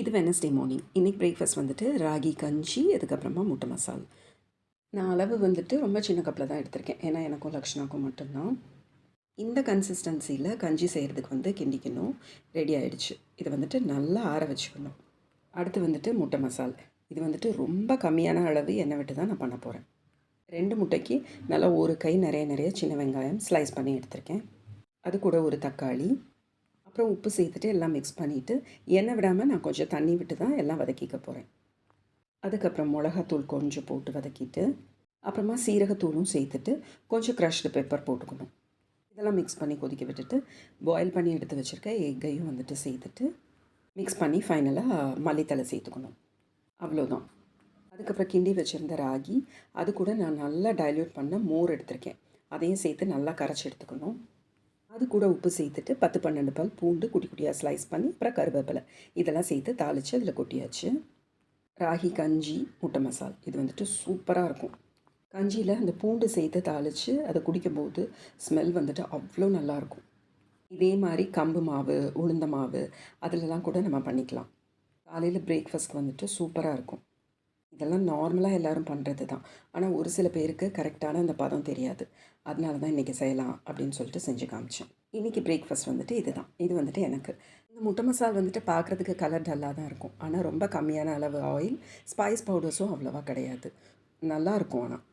இது Wednesday morning இன்றைக்கி breakfast வந்துட்டு ராகி கஞ்சி அதுக்கப்புறமா முட்டை மசால். நான் அளவு வந்துட்டு ரொம்ப சின்ன கப்பில் தான் எடுத்திருக்கேன். ஏன்னா எனக்கும் லக்ஷனாக்கும் மட்டும்தான். இந்த கன்சிஸ்டன்சியில் கஞ்சி செய்கிறதுக்கு வந்து கிண்டிக்கணும். ரெடி ஆகிடுச்சு இதை வந்துட்டு நல்லா ஆற வச்சுக்கணும். அடுத்து வந்துட்டு முட்டை மசால். இது வந்துட்டு ரொம்ப கம்மியான அளவு எண்ணெய் விட்டு தான் நான் பண்ண போகிறேன் ரெண்டு முட்டைக்கு நல்லா ஒரு கை நிறைய நிறைய சின்ன வெங்காயம் ஸ்லைஸ் பண்ணி எடுத்திருக்கேன். அது கூட ஒரு தக்காளி. அப்புறம் உப்பு சேர்த்துட்டு எல்லாம் மிக்ஸ் பண்ணிவிட்டு எண்ணெய் விடாமல் நான் கொஞ்சம் தண்ணி விட்டு தான் எல்லாம் வதக்கிக்க போகிறேன் அதுக்கப்புறம் மிளகாத்தூள் கொஞ்சம் போட்டு வதக்கிட்டு அப்புறமா சீரகத்தூளும் சேர்த்துட்டு கொஞ்சம் க்ரஷ்டு பெப்பர் போட்டுக்கணும். இதெல்லாம் மிக்ஸ் பண்ணி கொதிக்க விட்டுட்டு பாயில் பண்ணி எடுத்து வச்சுருக்க எக்கையும் வந்துட்டு சேர்த்துட்டு மிக்ஸ் பண்ணி ஃபைனலாக மல்லித்தலை சேர்த்துக்கணும். அவ்வளோதான் அதுக்கப்புறம் கிண்டி வச்சுருந்த ராகி அது கூட நான் நல்லா டைல்யூட் பண்ண மோர் எடுத்திருக்கேன். அதையும் சேர்த்து நல்லா கரைச்சி எடுத்துக்கணும். அது கூட உப்பு சேர்த்துட்டு பத்து பன்னெண்டு பால் பூண்டு குட்டி குட்டியாக ஸ்லைஸ் பண்ணி அப்புறம் கருவேப்பிலை. இதெல்லாம் சேர்த்து தாளித்து அதில் கொட்டியாச்சு. ராகி கஞ்சி முட்டை மசால். இது வந்துட்டு சூப்பராக இருக்கும். கஞ்சியில் அந்த பூண்டு சேர்த்து தாளித்து அதை குடிக்கும்போது ஸ்மெல் வந்துட்டு அவ்வளோ நல்லாயிருக்கும் இதே மாதிரி கம்பு மாவு உளுந்த மாவு அதிலெலாம் கூட நம்ம பண்ணிக்கலாம். காலையில் பிரேக்ஃபாஸ்ட் வந்துட்டு சூப்பராக இருக்கும். இதெல்லாம் நார்மலாக எல்லோரும் பண்ணுறது தான் ஆனால் ஒரு சில பேருக்கு கரெக்டான அந்த பதம் தெரியாது. அதனால தான் இன்றைக்கி செய்யலாம் அப்படின்னு சொல்லிட்டு செஞ்சு காமிச்சேன். இன்றைக்கி பிரேக்ஃபாஸ்ட் வந்துட்டு இதுதான். இது வந்துட்டு எனக்கு. இந்த முட்டை மசால் வந்துட்டு பார்க்குறதுக்கு கலர் டல்லாக தான் இருக்கும். ஆனால் ரொம்ப கம்மியான அளவு ஆயில் ஸ்பைஸ் பவுடர்ஸும் அவ்வளோவா கிடையாது. நல்லாயிருக்கும் ஆனால்